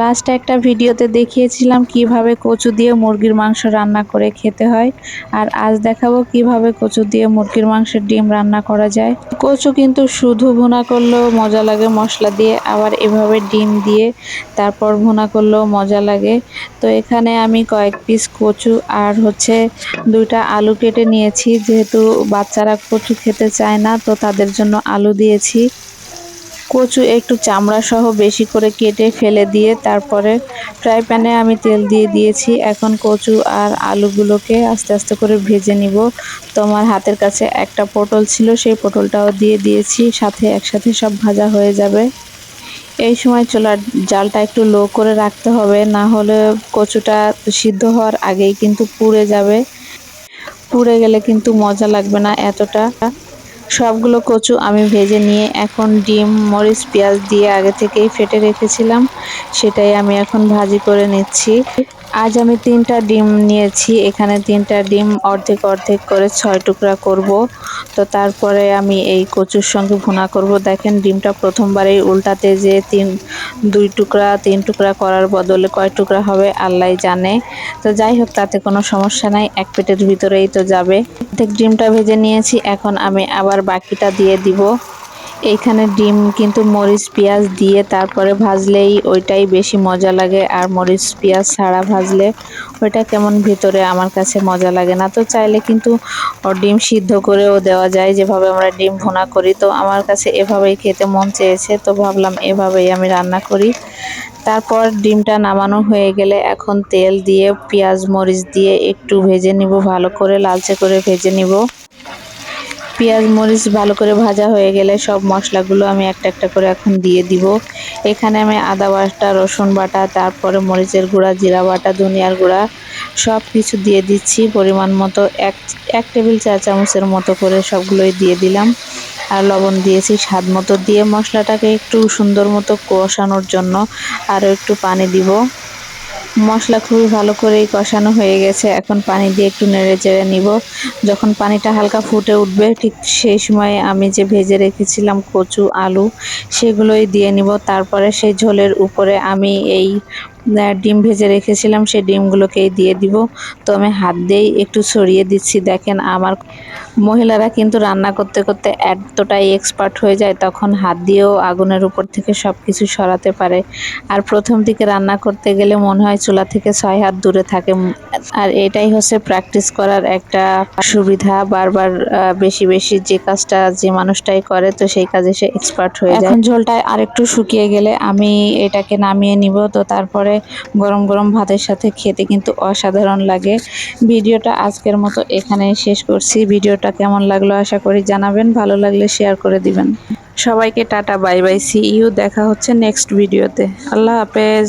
Last একটা ভিডিওতে দেখিয়েছিলাম কীভাবে কচু দিয়ে মুরগির মাংস রান্না করে খেতে হয়। আর আজ দেখাবো কীভাবে কচু দিয়ে মুরগির মাংসের ডিম রান্না করা যায়। কচু কিন্তু শুধু ভুনা করলেও মজা লাগে মশলা দিয়ে, আবার এভাবে ডিম দিয়ে তারপর ভুনা করলেও মজা লাগে। তো এখানে আমি কয়েক পিস কচু আর হচ্ছে দুইটা আলু কেটে নিয়েছি। যেহেতু বাচ্চারা কচু খেতে চায় না, তো তাদের জন্য আলু দিয়েছি। কচু একটু চামড়া সহ বেশি করে কেটে ফেলে দিয়ে তারপরে ফ্রাই প্যানে আমি তেল দিয়ে দিয়েছি। এখন কচু আর আলুগুলোকে আস্তে আস্তে করে ভেজে নিব। তোমার হাতের কাছে একটা পটল ছিল, সেই পটলটাও দিয়ে দিয়েছি। সাথে একসাথে সব ভাজা হয়ে যাবে। এই সময় চুলার জালটা একটু লো করে রাখতে হবে, না হলে কচুটা সিদ্ধ হওয়ার আগেই কিন্তু পুড়ে যাবে। পুড়ে গেলে কিন্তু মজা লাগবে না এতটা। সবগুলো কচু আমি ভেজে নিয়ে এখন ডিম, মরিচ, পেঁয়াজ দিয়ে আগে থেকেই ফেটে রেখেছিলাম। সেটাই আমি এখন ভাজি করে নিচ্ছি। আজ আমি তিনটা ডিম নিয়েছি। এখানে তিনটা ডিম অর্ধেক অর্ধেক করে ছয় টুকরা করব। তো তারপরে আমি এই কচুর সঙ্গে ভুনা করব। দেখেন, ডিমটা প্রথমবারেই উল্টাতে যে তিন দুই টুকরা, তিন টুকরা করার বদলে কয় টুকরা হবে আল্লাহ জানে। তো যাই হোক, তাতে কোনো সমস্যা নাই, এক পেটের ভিতরেই তো যাবে। ডিমটা ভেজে নিয়েছি, এখন আমি আবার বাকিটা দিয়ে দিব। এইখানে ডিম কিন্তু মরিচ, পেঁয়াজ দিয়ে তারপরে ভাজলেই ওইটাই বেশি মজা লাগে। আর মরিচ, পেঁয়াজ ছাড়া ভাজলে ওইটা কেমন ভিতরে আমার কাছে মজা লাগে না। তো চাইলে কিন্তু ডিম সিদ্ধ করেও দেওয়া যায়। যেভাবে আমরা ডিম ভুনা করি, তো আমার কাছে এভাবেই খেতে মন চেয়েছে। তো ভাবলাম এভাবেই আমি রান্না করি। তারপর ডিমটা নামানো হয়ে গেলে এখন তেল দিয়ে, পেঁয়াজ, মরিচ দিয়ে একটু ভেজে নিব। ভালো করে লালচে করে ভেজে নিব। পেঁয়াজ, মরিচ ভালো করে ভাজা হয়ে গেলে সব মশলাগুলো আমি একটা একটা করে এখন দিয়ে দিব। এখানে আমি আদা বাটা, রসুন বাটা, তারপরে মরিচের গুঁড়া, জিরা বাটা, ধনিয়ার গুঁড়া সব কিছু দিয়ে দিচ্ছি পরিমাণ মতো। এক এক টেবিল চা চামচের মতো করে সবগুলোই দিয়ে দিলাম। আর লবণ দিয়েছি স্বাদ মতো দিয়ে মশলাটাকে একটু সুন্দর মতো কষানোর জন্য। আরও একটু পানি দিব। মশলা খুবই ভালো করেই কষানো হয়ে গেছে। এখন পানি দিয়ে একটু নেড়ে চেড়ে নিব। যখন পানিটা হালকা ফুটে উঠবে, ঠিক সেই সময় আমি যে ভেজে রেখেছিলাম কচু, আলু, সেগুলোই দিয়ে নিব। তারপরে সেই ঝোলের উপরে আমি এই ডিম ভেজে রেখেছিলাম, সেই ডিমগুলোকেই দিয়ে দিব। তো আমি হাত দিয়েই একটু ছড়িয়ে দিচ্ছি, দেখেন আমার মহিলারা কিন্তু রান্না করতে করতে এতটাই এক্সপার্ট হয়ে যায়, তখন হাত দিয়েও আগুনের উপর থেকে সব কিছু সরাতে পারে। আর প্রথম দিকে রান্না করতে গেলে মনে হয় চুলা থেকে ছয় হাত দূরে থাকে আর এটাই হচ্ছে প্র্যাকটিস করার একটা সুবিধা। বারবার বেশি বেশি যে কাজটা যে মানুষটাই করে, তো সেই কাজে সে এক্সপার্ট হয়ে যায়। এখন ঝোলটা আরেকটু শুকিয়ে গেলে আমি এটাকে নামিয়ে নিব। তো তারপরে গরম গরম ভাতের সাথে খেতে কিন্তু অসাধারণ লাগে। ভিডিওটা আজকের মতো এখানেই শেষ করছি। ভিডিওটা কেমন লাগল আশা করি জানাবেন। ভালো লাগলে শেয়ার করে দিবেন। সবাইকে tata, bye bye see you দেখা হচ্ছে নেক্সট ভিডিওতে আল্লাহ হাফেজ।